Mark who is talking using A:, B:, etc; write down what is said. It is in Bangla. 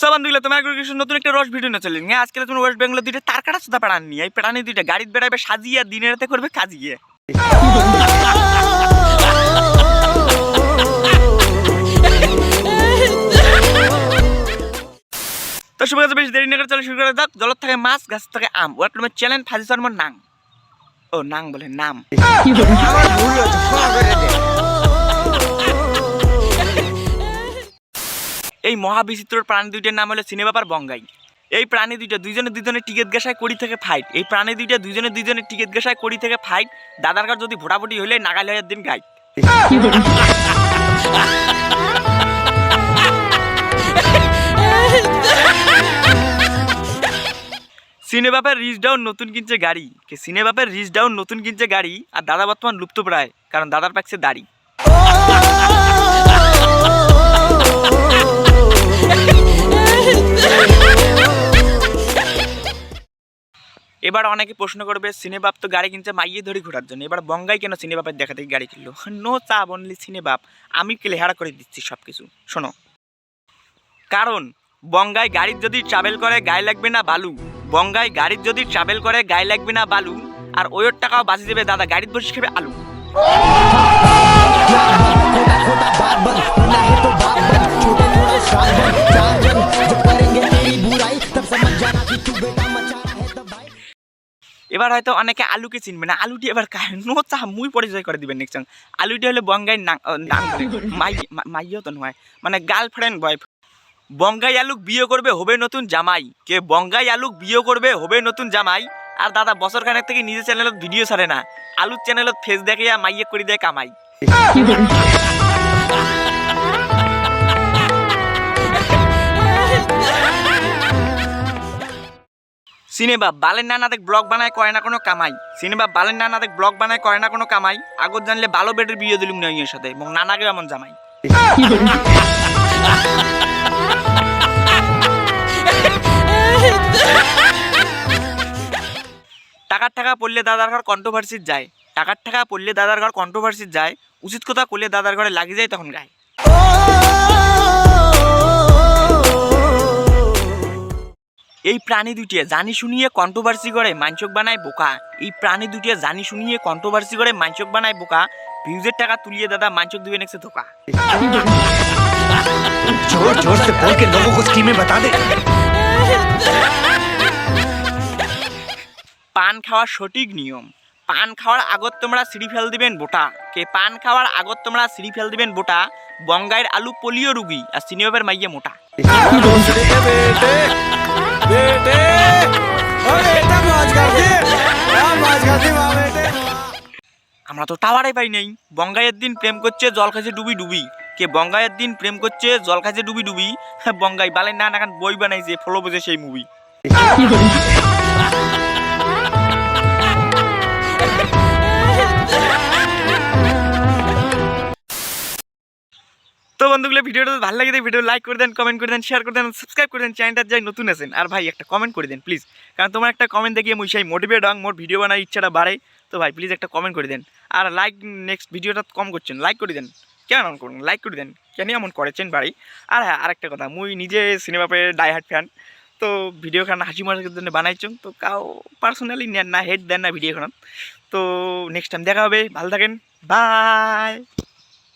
A: তোমার কিছু নতুন একটা রস ভিডিও না চলে নিয়ে আজকে তুমি ওয়েস্ট বেঙ্গলের দুইটা তার কাটা সুদা পেড়ান এই দুইটা গাড়িতে বেড়াবে সাজিয়ে দিনের রাতে করবে, কাজিয়ে। তো শুভ কাছে বেশি দেরি না করে চলে শুরু করে জলত থাকে মাছ, গাছ থাকে আম। ওয়েলকাম চ্যানেল ফাজি শর্মার নাং ও নাং বলে নাম।
B: আমার ভুল হচ্ছে
A: এই মহাবিচিত্র প্রাণী দুইটার নাম হলো সিনেবাপার বঙ্গাই। এই প্রাণী দুইটা দুইজনে দুইজনে টিকিট গাছায় করি থেকে ফাইট এই প্রাণী দুইটা দুইজনে দুইজনে টিকিট গাছায় করি থেকে ফাইট দাদার কার যদি ভোটাভুটি হইলে নাগাল্যান্ডের দিন গাই। সিনে বাপের রিচ ডাউন নতুন কিনছে গাড়ি। কে সিনে বাপের রিচ ডাউন নতুন কিনছে গাড়ি, আর দাদা বর্তমান লুপ্ত প্রায় কারণ দাদার পাকছে দাড়ি। এবার অনেকে প্রশ্ন করবে সিনেবাপ তো গাড়ি কিনছে মাইয়ে ধরে ঘোরার জন্য। এবার বঙ্গাই কেন সিনেবাপের দেখা থেকে গাড়ি কিনলো? নো চা বনলি সিনেবাপ আমি ক্লেহারা করে দিচ্ছি সব কিছু শোনো। কারণ, বঙ্গাই গাড়ির যদি ট্রাভেল করে, গায়ে লাগবে না বালু। বঙ্গাই গাড়ির যদি ট্রাভেল করে, গায়ে লাগবে না বালু। আর ওইর টাকাও বাঁচি দেবে দাদা, গাড়ির বসে খাবে আলু। এবার হয়তো অনেকে আলুকে চিনবে না। আলুটি এবার নো চা মুই পরিচয় করে দিবেন নেক্সট আলুটি হলে বঙ্গাই নাং ও, নাং মাই মাইও তো নয়। মানে গার্লফ্রেন্ড বয় বঙ্গাই আলুক বিয়ে করবে হবে নতুন জামাই। কে বঙ্গাই আলুক বিয়ে করবে হবে নতুন জামাই। আর দাদা বছর খানেক থেকে নিজের চ্যানেলত ভিডিও ছাড়ে না। আলুর চ্যানেলত ফেস দেখে মাইয়ে করে দেয় কামাই। সিনেমা বালের নানাদের ব্লগ বানায় করে না কোনো কামাই। সিনেমা বালের নানাদের ব্লগ বানায় করে না কোনো কামাই। আগত জানলে ভালো বেডের বিয়ে দিলুম না ইয়ের সাথে, এবং নানাকে এমন জামাই। টাকার টাকা পড়লে দাদার ঘর কন্ট্রোভার্সির যায়। টাকার টাকা পড়লে দাদার ঘর কন্ট্রোভার্সির যায়। উচিত কথা করলে দাদার ঘরে লাগি যায় তখন গায়। এই প্রাণী দুটিয়ে জানি শুনিয়ে কন্ট্রোভার্সি করে মাঞ্চক বানায় বোকা এই প্রাণী দুটিয়ে জানি শুনিয়ে কন্ট্রোভার্সি করে মাঞ্চক বানায় বোকা ভিউজের টাকা তুলিয়ে দাদা মাঞ্চক দিবেন একসে ধোকা
B: जोर जोर से बोल के लोगों को स्कीमें बता दे
A: পান খাওয়ার সঠিক নিয়ম পান খাওয়ার আগত তোমরা সিঁড়ি ফেল দিবেন বোটা কে পান খাওয়ার আগত তোমরা সিঁড়ি ফেল দিবেন বোটা বঙ্গাইয়ের আলু পোলিও রুগী আর সিনিয়বের মাইয়ে মোটা
B: बेटे बेटे ओ बेटा मौज कर दे क्या मौज कर दी वाह बेटे
A: আমরা তো টাওয়ারে পাই নাই বঙ্গাইয়ের দিন প্রেম করছে জল খাইছে ডুবি ডুবি কে বঙ্গাইয়ের দিন প্রেম করছে জল খাইছে ডুবি ডুবি হ্যাঁ, বঙ্গাই বালের না নাকান বই বানাইছে ফলো বোঝে সেই মুভি তো বন্ধুগুলো, ভিডিওটা ভালো লাগে ভিডিও লাইক করে দেন কমেন্ট করে দেন শেয়ার করে দেন সাবস্ক্রাইব করে দেন চ্যানেলটা যাই নতুন আছেন, আর ভাই একটা কমেন্ট করে দেন প্লিজ কারণ তোমার একটা কমেন্ট দেখিয়ে মুই সেই মোটিভেট হং মোর ভিডিও বানার ইচ্ছাটা বাড়ে তো ভাই প্লিজ একটা কমেন্ট করে দেন। আর লাইক নেক্সট ভিডিওটা কম করছেন লাইক করে দেন। কেন এমন করুন? লাইক করে দেন। কেন এমন করেছেন বাড়ি আর হ্যাঁ আরেকটা কথা, মুই নিজে সিনেমা পেয়ে ডাই হার্ট ফ্যান তো ভিডিও খান হাসি মজার জন্য বানাইছো তো কাউ পার্সোনালি নেন না হেড দেন না ভিডিও খান তো নেক্সট টাইম দেখা হবে, ভালো থাকেন বাই